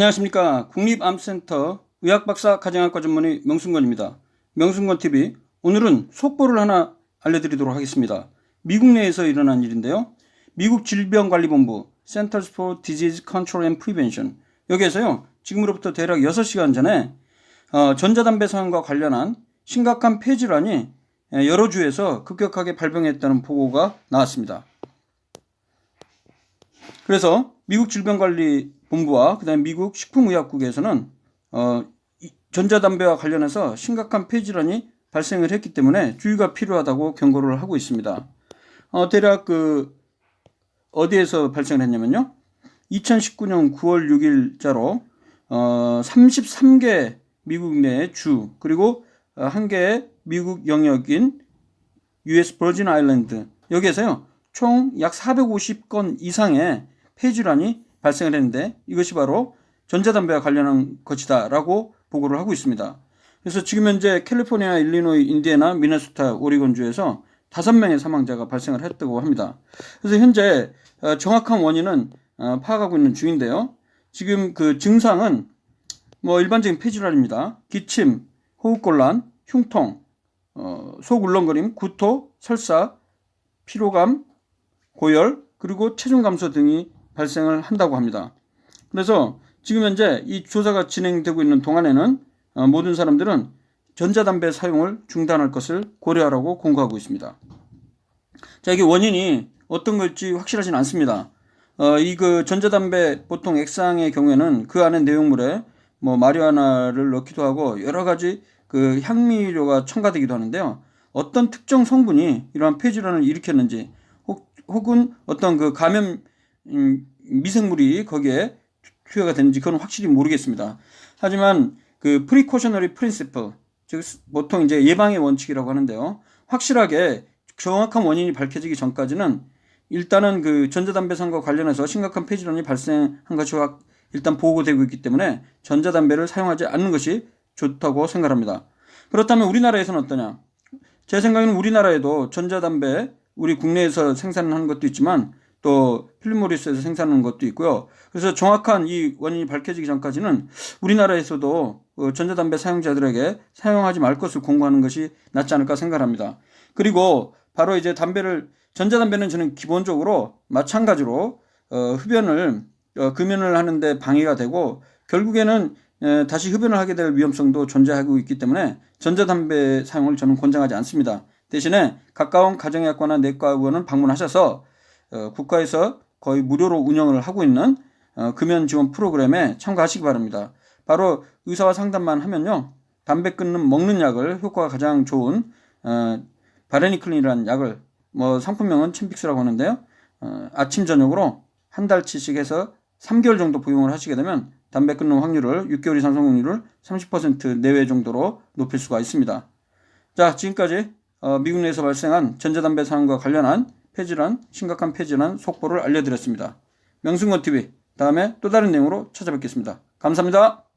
안녕하십니까. 국립암센터 의학박사 가정학과 전문의 명순건입니다. 명순건TV 오늘은 속보를 하나 알려드리도록 하겠습니다. 미국 내에서 일어난 일인데요. 미국 질병관리본부 Centers for Disease Control and Prevention 여기에서요. 지금으로부터 대략 6시간 전에 어, 전자담배 사용과 관련한 심각한 폐질환이 여러 주에서 급격하게 발병했다는 보고가 나왔습니다. 그래서 미국 질병관리 본부와 그다음에 미국 식품의약국에서는 어, 이 전자담배와 관련해서 심각한 폐질환이 발생을 했기 때문에 주의가 필요하다고 경고를 하고 있습니다. 어, 대략 그 어디에서 발생을 했냐면요. 2019년 9월 6일자로 어, 33개 미국 내 주 그리고 어, 한 개의 미국 영역인 US 버진 아일랜드 여기에서요. 총 약 450건 이상의 폐질환이 발생을 했는데 이것이 바로 전자담배와 관련한 것이다라고 보고를 하고 있습니다. 그래서 지금 현재 캘리포니아, 일리노이, 인디애나, 미네소타, 오리곤주에서 다섯 명의 사망자가 발생을 했다고 합니다. 그래서 현재 어, 정확한 원인은 어, 파악하고 있는 중인데요. 지금 그 증상은 뭐 일반적인 폐질환입니다. 기침, 호흡곤란, 흉통, 어, 속 울렁거림, 구토, 설사, 피로감, 고열, 그리고 체중 감소 등이 발생을 한다고 합니다. 그래서 지금 현재 이 조사가 진행되고 있는 동안에는 어, 모든 사람들은 전자담배 사용을 중단할 것을 고려하라고 공고하고 있습니다. 자, 이게 원인이 어떤 걸지 확실하진 않습니다. 어, 이 그 전자담배 보통 액상의 경우에는 그 안에 내용물에 뭐 마리화나를 넣기도 하고 여러 가지 그 향미료가 첨가되기도 하는데요. 어떤 특정 성분이 이러한 폐질환을 일으켰는지 혹, 혹은 어떤 그 감염 음, 미생물이 거기에 투여가 되는지 그건 확실히 모르겠습니다. 하지만 그 프리코셔너리 프린시플 즉 보통 이제 예방의 원칙이라고 하는데요. 확실하게 정확한 원인이 밝혀지기 전까지는 일단은 그 전자담배상과 관련해서 심각한 폐질환이 발생한 것이 확 일단 보고되고 있기 때문에 전자담배를 사용하지 않는 것이 좋다고 생각합니다. 그렇다면 우리나라에서는 어떠냐? 제 생각에는 우리나라에도 전자담배 우리 국내에서 생산하는 것도 있지만 또 필리모리스에서 생산하는 것도 있고요. 그래서 정확한 이 원인이 밝혀지기 전까지는 우리나라에서도 그 전자담배 사용자들에게 사용하지 말 것을 공고하는 것이 낫지 않을까 생각합니다. 그리고 바로 이제 담배를 전자담배는 저는 기본적으로 마찬가지로 어, 흡연을 어, 금연을 하는데 방해가 되고 결국에는 에, 다시 흡연을 하게 될 위험성도 존재하고 있기 때문에 전자담배 사용을 저는 권장하지 않습니다. 대신에 가까운 가정의학과나 내과 의원은 방문하셔서 어, 국가에서 거의 무료로 운영을 하고 있는 어, 금연 지원 프로그램에 참가하시기 바랍니다. 바로 의사와 상담만 하면요. 담배 끊는 먹는 약을 효과가 가장 좋은 어, 바레니클린이라는 약을 뭐 상품명은 챔픽스라고 하는데요. 어, 아침 저녁으로 한 달치씩 해서 3개월 정도 복용을 하시게 되면 담배 끊는 확률을 6개월 이상 성공률을 30% 내외 정도로 높일 수가 있습니다. 자, 지금까지 어, 미국 내에서 발생한 전자담배 사용과 관련한 폐질환, 심각한 폐질환 속보를 알려드렸습니다. 명승건 TV 다음에 또 다른 내용으로 찾아뵙겠습니다. 감사합니다.